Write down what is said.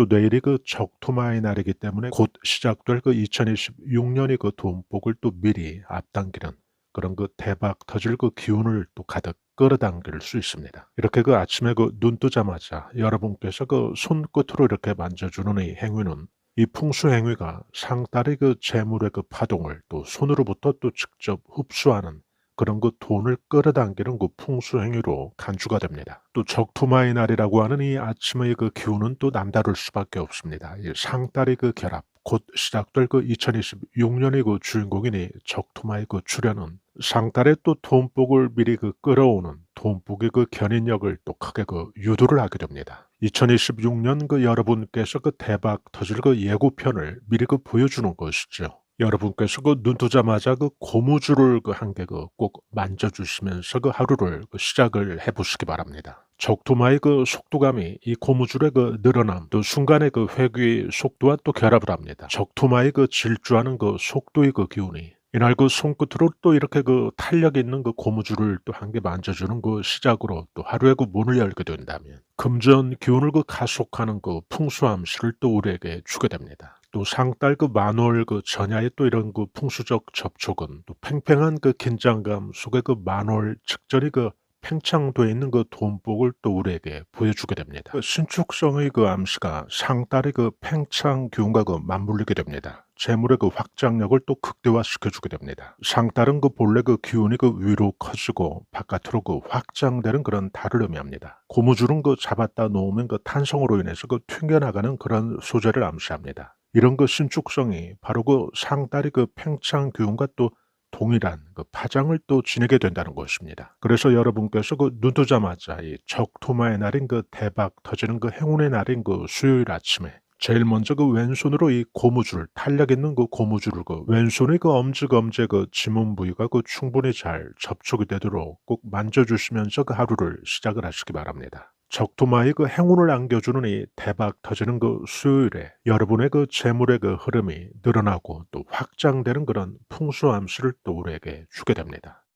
또 내일이 그 적토마의 날이기 때문에 곧 시작될 그 2026년의 그 돈복을 또 미리 앞당기는 그런 그 대박 터질 그 기운을 또 가득 끌어당길 수 있습니다. 이렇게 그 아침에 그 눈 뜨자마자 여러분께서 그 손끝으로 이렇게 만져주는 이 행위는 이 풍수 행위가 상달의 그 재물의 그 파동을 또 손으로부터 또 직접 흡수하는 그런 그 돈을 끌어당기는 그 풍수 행위로 간주가 됩니다. 또 적토마의 날이라고 하는 이 아침의 그 기운은 또 남다를 수밖에 없습니다. 이 상달의 그 결합, 곧 시작될 그 2026년의 그 주인공인 이 적토마의 그 출현은 상달의 또 돈복을 미리 그 끌어오는 돈복의 그 견인력을 또 크게 그 유도를 하게 됩니다. 2026년 그 여러분께서 그 대박 터질 그 예고편을 미리 그 보여주는 것이죠. 여러분께서 그 눈 뜨자마자 그 고무줄을 그 한 개 그 꼭 만져주시면서 그 하루를 그 시작을 해보시기 바랍니다. 적토마의 그 속도감이 이 고무줄의 그 늘어남 또 순간의 그 회귀 속도와 또 결합을 합니다. 적토마의 그 질주하는 그 속도의 그 기운이 이날 그 손끝으로 또 이렇게 그 탄력 있는 그 고무줄을 또 한 개 만져주는 그 시작으로 또 하루의 그 문을 열게 된다면 금전 기운을 그 가속하는 그 풍수함수를 또 우리에게 주게 됩니다. 또 상달 그 만월 그 전야의 또 이런 그 풍수적 접촉은 또 팽팽한 그 긴장감 속에 그 만월 직전이 그 팽창돼 있는 그 돈복을 또 우리에게 보여주게 됩니다. 그 신축성의 그 암시가 상달의 그 팽창 기운과 그 맞물리게 됩니다. 재물의 그 확장력을 또 극대화시켜주게 됩니다. 상달은 그 본래 그 기운이 그 위로 커지고 바깥으로 그 확장되는 그런 달을 의미합니다. 고무줄은 그 잡았다 놓으면 그 탄성으로 인해서 그 튕겨나가는 그런 소재를 암시합니다. 이런 그 신축성이 바로 그 상달의 그 팽창 기운과 또 동일한 그 파장을 또 지니게 된다는 것입니다. 그래서 여러분께서 그 눈 뜨자마자 이 적토마의 날인 그 대박 터지는 그 행운의 날인 그 수요일 아침에 제일 먼저 그 왼손으로 이 고무줄 탄력 있는 그 고무줄을 그 왼손의 그 엄지검지 그 지문 부위가 그 충분히 잘 접촉이 되도록 꼭 만져주시면서 그 하루를 시작을 하시기 바랍니다. 적토마의 그 행운을 안겨주는 이 대박 터지는 그 수요일에 여러분의 그 재물의 그 흐름이 늘어나고 또 확장되는 그런 풍수함수를 또 우리에게 주게 됩니다.